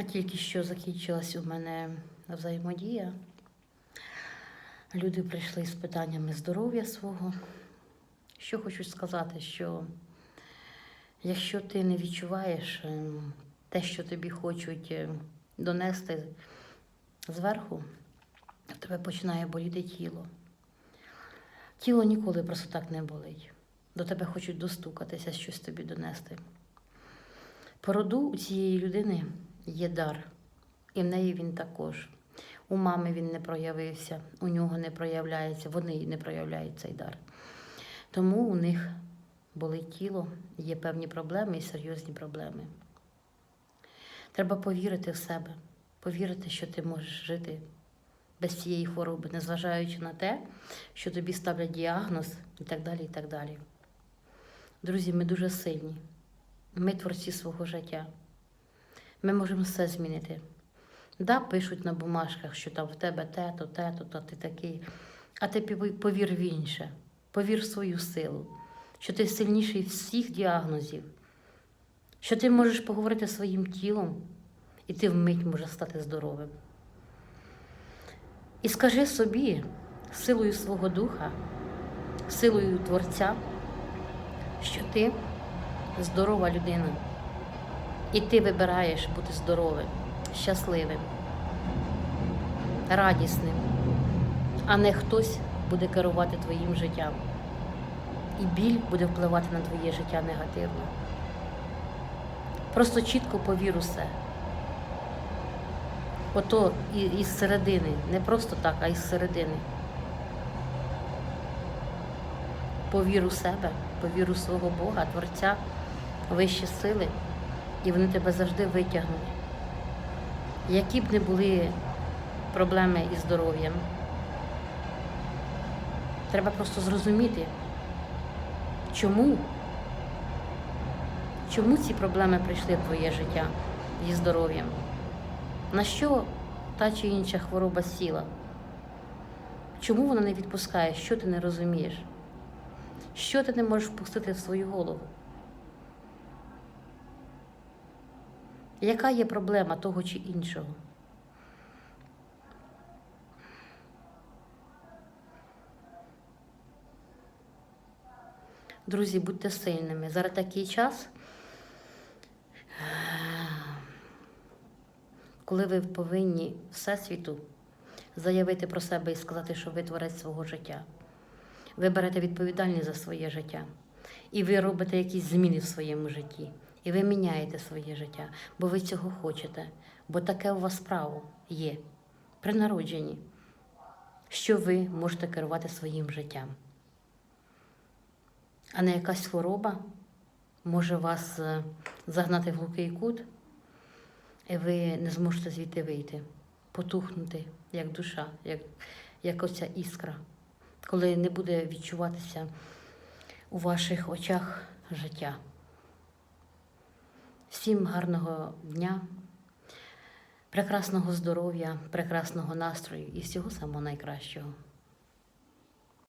А тільки що закінчилась у мене взаємодія. Люди прийшли з питаннями здоров'я свого. Що хочу сказати, що якщо ти не відчуваєш ем, те, що тобі хочуть е, донести зверху, в тебе починає боліти тіло. Тіло ніколи просто так не болить. До тебе хочуть достукатися, щось тобі донести. По роду у цієї людини є дар, і в неї він також. У мами він не проявився, у нього не проявляється, вони не проявляють цей дар. Тому у них болить тіло, є певні проблеми і серйозні проблеми. Треба повірити в себе, повірити, що ти можеш жити без цієї хвороби, незважаючи на те, що тобі ставлять діагноз і так далі. і так далі. Друзі, ми дуже сильні. Ми творці свого життя. Ми можемо все змінити. Да, пишуть на бумажках, що там в тебе те-то, те-то, то ти такий. А ти повір в інше, повір в свою силу, що ти сильніший всіх діагнозів, що ти можеш поговорити своїм тілом, і ти вмить можеш стати здоровим. І скажи собі силою свого духа, силою Творця, що ти здорова людина, і ти вибираєш бути здоровим, щасливим, радісним, а не хтось буде керувати твоїм життям. І біль буде впливати на твоє життя негативно. Просто чітко повір у це. Ото із середини, не просто так, а із середини. Повір у себе, повір у свого Бога, Творця, вищі сили, і вони тебе завжди витягнуть. Які б не були проблеми із здоров'ям, треба просто зрозуміти, чому, чому ці проблеми прийшли в твоє життя зі здоров'ям. На що та чи інша хвороба сіла? Чому вона не відпускає? Що ти не розумієш? Що ти не можеш впустити в свою голову? Яка є проблема того чи іншого? Друзі, будьте сильними. Зараз такий час, коли ви повинні Всесвіту заявити про себе і сказати, що ви творець свого життя. Ви берете відповідальність за своє життя. І ви робите якісь зміни в своєму житті. І ви міняєте своє життя, бо ви цього хочете. Бо таке у вас право є при народженні, що ви можете керувати своїм життям. А не якась хвороба може вас е, загнати в глухий кут, і ви не зможете звідти вийти, потухнути, як душа, як, як оця іскра, коли не буде відчуватися у ваших очах життя. Всім гарного дня, прекрасного здоров'я, прекрасного настрою і всього самого найкращого.